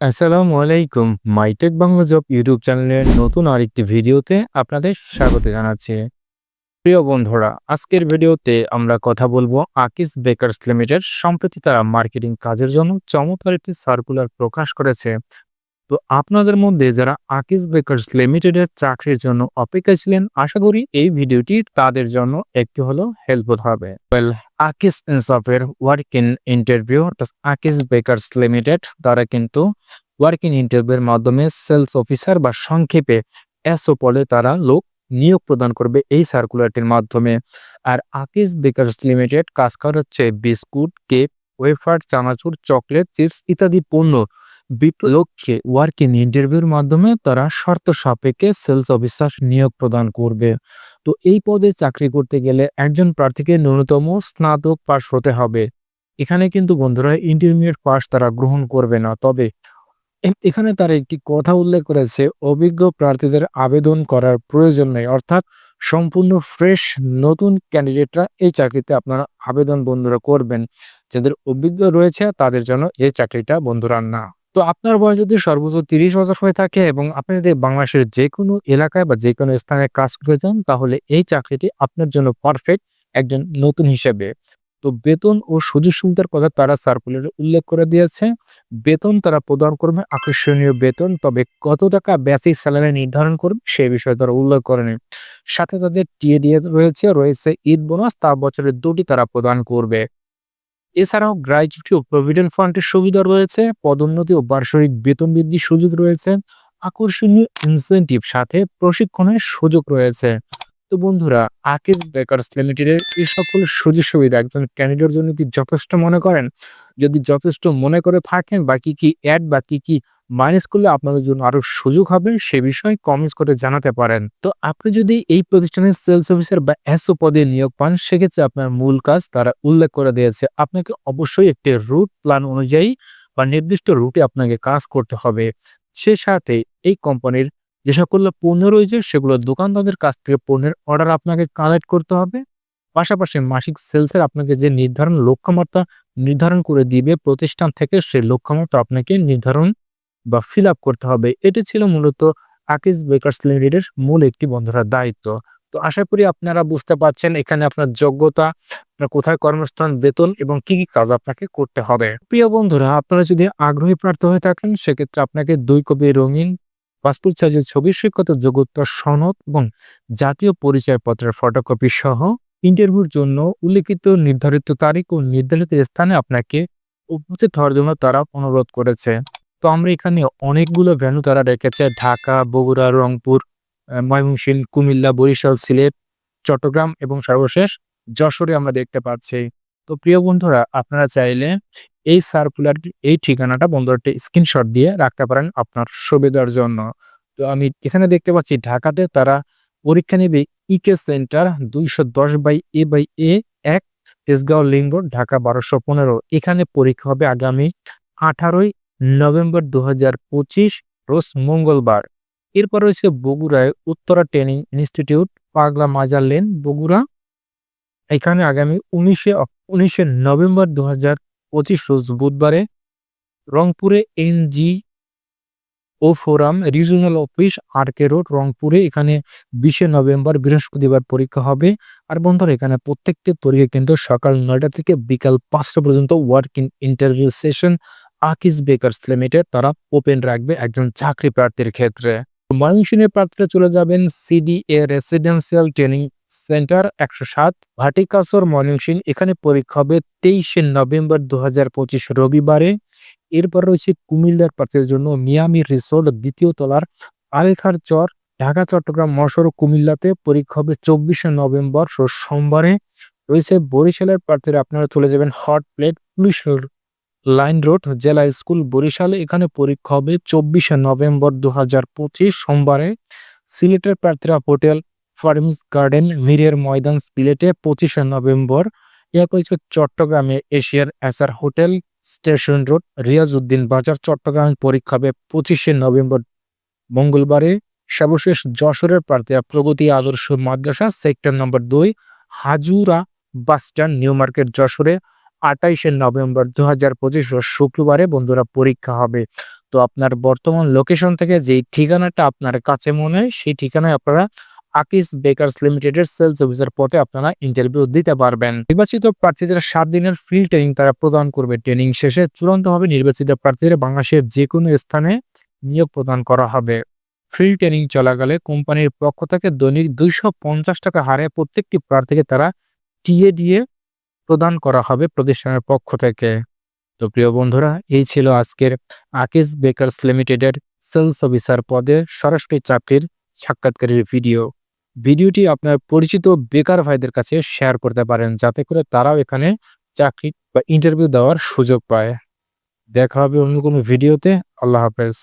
আসসালামু আলাইকুম। MyTech Bangla job YouTube চ্যানেলের নতুন আরেকটি ভিডিওতে আপনাদের স্বাগত জানাচ্ছি। প্রিয় বন্ধুরা, আজকের ভিডিওতে আমরা কথা বলব আকিস বেকারস লিমিটেড সম্প্রতি তারা মার্কেটিং কাজের জন্য চমৎকার একটি সার্কুলার প্রকাশ করেছে। তো আপনাদের মধ্যে যারা আকিস বেকার্স লিমিটেডের চাকরির জন্য অপেক্ষা ছিলেন, আশা করি এই ভিডিওটি তাদের জন্য একটি হলো হেল্পফুল হবে। ওয়েল আকিস ইনসফের ওয়ার্ক ইন ইন্টারভিউ, অর্থাৎ আকিস বেকার্স লিমিটেড, তারা কিন্তু ওয়ার্ক ইন ইন্টারভিউর মাধ্যমে সেলস অফিসার বা সংক্ষেপে এসও পদে তারা লোক নিয়োগ প্রদান করবে এই সার্কুলারটির মাধ্যমে। আর আকিস বেকার্স লিমিটেড কাজ করা হচ্ছে biscuit, cake, wafer, chanachur, chocolate, chips ইত্যাদি পণ্য বিপ্লব লক্ষ্যে ওয়ার্ক ইন ইন্টারভিউর মাধ্যমে তারা শর্ত সাপেক্ষে সেলস অফিসার নিয়োগ প্রদান করবে। তো এই পদে চাকরি করতে গেলে একজন প্রার্থীকে ন্যূনতম স্নাতক পাশ হতে হবে। এখানে কিন্তু বন্ধুরা ইন্টারমিডিয়েট পাস তারা গ্রহণ করবে না। তবে এখানে তারা একটি কথা উল্লেখ করেছে, অভিজ্ঞ প্রার্থীদের আবেদন করার প্রয়োজন নেই। অর্থাৎ সম্পূর্ণ ফ্রেশ নতুন ক্যান্ডিডেটরা এই চাকরিতে আপনারা আবেদন বন্ধুরা করবেন। যাদের অভিজ্ঞ রয়েছে তাদের জন্য এই চাকরিটা বন্ধুরা না। তো আপনার বয়স যদি সর্বোচ্চ তিরিশ বছর হয়ে থাকে এবং আপনি যদি বাংলাদেশের যে কোনো এলাকায় বা যে কোনো স্থানে কাজ করে যান, তাহলে এই চাকরিটি আপনার জন্য পারফেক্ট একজন নতুন হিসেবে। তো বেতন ও সুযোগ সুবিধার কথা তারা সার্কুলারে উল্লেখ করে দিয়েছে। বেতন তারা প্রদান করবে, আকর্ষণীয় বেতন, তবে কত টাকা বেসিক স্যালারি নির্ধারণ করবে সেই বিষয়ে তারা উল্লেখ করেনি। সাথে তাদের টিএডিএ রয়েছে রয়েছে ঈদ বোনাস তা বছরের দুটি তারা প্রদান করবে। এছাড়াও গ্রাইচুটি ও প্রভিডেন্ট ফান্ডের সুবিধা রয়েছে, পদোন্নতি ও বার্ষিক বেতন বৃদ্ধির সুযোগ রয়েছে, আকর্ষণীয় ইনসেন্টিভ সাথে প্রশিক্ষণের সুযোগ রয়েছে। তো বন্ধুরা আকিস বেকার্স লিমিটেডের এই সকল সুযোগ সুবিধা একজন ক্যান্ডিডেটের জন্য কি যথেষ্ট মনে করেন? যদি যথেষ্ট মনে করে থাকেন বা কি কি অ্যাড বা কি কি মাইনাস করলে আপনাদের জন্য আরও সুযোগ হবে, সে বিষয়ে কমেন্টস করে জানাতে পারেন। তো আপনি যদি এই প্রতিষ্ঠানের সেলস অফিসার বা এসও পদে নিয়োগ পান, সেক্ষেত্রে আপনার মূল কাজ তারা উল্লেখ করে দিয়েছে, আপনাকে অবশ্যই একটি রুট প্ল্যান অনুযায়ী বা নির্দিষ্ট রুটে আপনাকে কাজ করতে হবে। সে সাথে এই কোম্পানির যে সকল পণ্য রয়েছে, সেগুলো দোকানদারদের কাছ থেকে পণ্যের অর্ডার আপনাকে কালেক্ট করতে হবে। পাশাপাশি মাসিক সেলসের আপনাকে যে নির্ধারণ লক্ষ্যমাত্রা নির্ধারণ করে দিবে প্রতিষ্ঠান থেকে, সেই লক্ষ্যমাত্রা আপনাকে নির্ধারণ বা ফিল আপ করতে হবে। এটি ছিল মূলত আকিজ বেকার্স লিমিটেডের মূল একটি বন্ধুরা দায়িত্ব। তো আশা করি আপনারা বুঝতে পারছেন এখানে আপনার যোগ্যতা, আপনার কোথায় কর্মস্থান, বেতন এবং কি কি কাজ আপনাকে করতে হবে। প্রিয় বন্ধুরা, আপনারা যদি আগ্রহী প্রার্থী হয়ে থাকেন, সেক্ষেত্রে আপনাকে দুই কপি রঙিন পাসপোর্ট সাইজের ছবি শিক্ষত যোগ্যতা সনদ এবং জাতীয় পরিচয়পত্রের ফটোকপি সহ ইন্টারভিউর জন্য উল্লেখিত নির্ধারিত তারিখ ও নির্ধারিত স্থানে আপনাকে উপস্থিত হওয়ার জন্য তারা অনুরোধ করেছে। তো আমরা এখানে অনেকগুলো ভ্যানু তারা রেখেছে। ঢাকা, বগুড়া, রংপুর ময়মনসিংহ, কুমিল্লা, বরিশাল, সিলেট, চট্টগ্রাম এবং সর্বশেষ যশোরে আমরা দেখতে পাচ্ছি। তো প্রিয় বন্ধুরা, আপনারা চাইলে এই সার্কুলার এই ঠিকানাটা বন্ধুরাটি স্ক্রিনশট দিয়ে রাখতে পারেন আপনার সুবিধার জন্য। তো আমি এখানে দেখতে পাচ্ছি, ঢাকাতে তারা পরীক্ষা নেবে ইকে সেন্টার দুইশো দশ বাই এ বাই এ এক তেজগাঁও লিঙ্গ, ঢাকা বারোশো পনেরো। এখানে পরীক্ষা হবে আগামী আঠারোই নভেম্বর দু হাজার পঁচিশ, রোজ মঙ্গলবার। এরপর রয়েছে বগুড়ায় উত্তরা ট্রেনিং ইনস্টিটিউট, পাগলা মাজার লেন, বগুড়া। এখানে আগামী উনিশে উনিশে নভেম্বর দু হাজার পঁচিশ, রোজ বুধবারে রংপুরে NGO forum, regional office R K road, রংপুরে। এখানে বিশে নভেম্বর বৃহস্পতিবার পরীক্ষা হবে। আর বন্ধুরা, এখানে প্রত্যেকটি পরীক্ষা কিন্তু সকাল নয়টা থেকে বিকাল পাঁচটা পর্যন্ত walk in interview session Akij Bakers Limited, তারা ওপেন রাখবে একজন চাকরি প্রার্থীর ক্ষেত্রে। ময়মনসিংহের প্রার্থীরা চলে যাবেন সিডিএ রেসিডেন্সিয়াল ট্রেনিং সেন্টার একশো সাত, ভাটিকাসর ময়মনসিংহ। এখানে পরীক্ষা হবে তেইশে নভেম্বর দু হাজার পঁচিশ রবিবারে। এরপর রয়েছে কুমিল্লার প্রার্থীর জন্য মিয়ামি রিসোর্ট দ্বিতীয় তলার আলেখার চর, ঢাকা, চট্টগ্রাম মশর কুমিল্লাতে পরীক্ষা হবে চব্বিশে নভেম্বর, সোমবারে। রয়েছে বরিশালের প্রার্থীরা, আপনারা চলে যাবেন hot plate police line road, জেলা স্কুল, বরিশালে এখানে পরীক্ষা হবে চব্বিশে নভেম্বর দু হাজার পঁচিশ সোমবারে। সিলেটের প্রার্থীরা হোটেল ফার্মিস গার্ডেন মিরের ময়দান সিলেটে পঁচিশে নভেম্বর। এরপর হচ্ছে চট্টগ্রামে এশিয়ার SR hotel station road, Riazuddin Bazar, চট্টগ্রামে পরীক্ষা হবে পঁচিশে নভেম্বর। মঙ্গলবারে সর্বশেষ যশোরের প্রার্থীরা প্রগতি আদর্শ মাদ্রাসা, সেক্টর নম্বর দুই, হাজুরা বাসস্ট্যান্ড নিউ মার্কেট, যশোরে। আটাইশে নভেম্বর দু হাজার পঁচিশ শুক্রবারে বন্ধুরা পরীক্ষা হবে। তো আপনার বর্তমান লোকেশন থেকে যেই ঠিকানাটা আপনার কাছে মনে হয়, সেই ঠিকানায় আপনারা আকিস বেকার্স লিমিটেডের সেলস অফিসার পদে আপনারা ইন্টারভিউ দিতে পারবেন। নির্বাচিত প্রার্থীদের সাত দিনের ফিল্ড ট্রেনিং তারা প্রদান করবে। ট্রেনিং শেষে চূড়ান্তভাবে নির্বাচিত প্রার্থীদের বাংলাদেশের যে কোনো স্থানে নিয়োগ প্রদান করা হবে। ফিল্ড ট্রেনিং চলাকালে কোম্পানির পক্ষ থেকে দৈনিক দুইশো পঞ্চাশ টাকা হারে প্রত্যেকটি প্রার্থীকে তারা টিএ দিয়ে প্রদান করা হবে প্রতিষ্ঠানের পক্ষ থেকে। তো প্রিয় বন্ধুরা, এই ছিল আজকের আকিস বেকার্স লিমিটেডের সেলস অফিসার পদে সরাসরি চাকরির সাক্ষাৎকারের ভিডিও। ভিডিওটি আপনার পরিচিত বেকার ভাইদের কাছে শেয়ার করতে পারেন, যাতে করে তারাও এখানে চাকরি বা ইন্টারভিউ দেওয়ার সুযোগ পায়। দেখা হবে অন্য কোনো ভিডিওতে। আল্লাহ হাফেজ।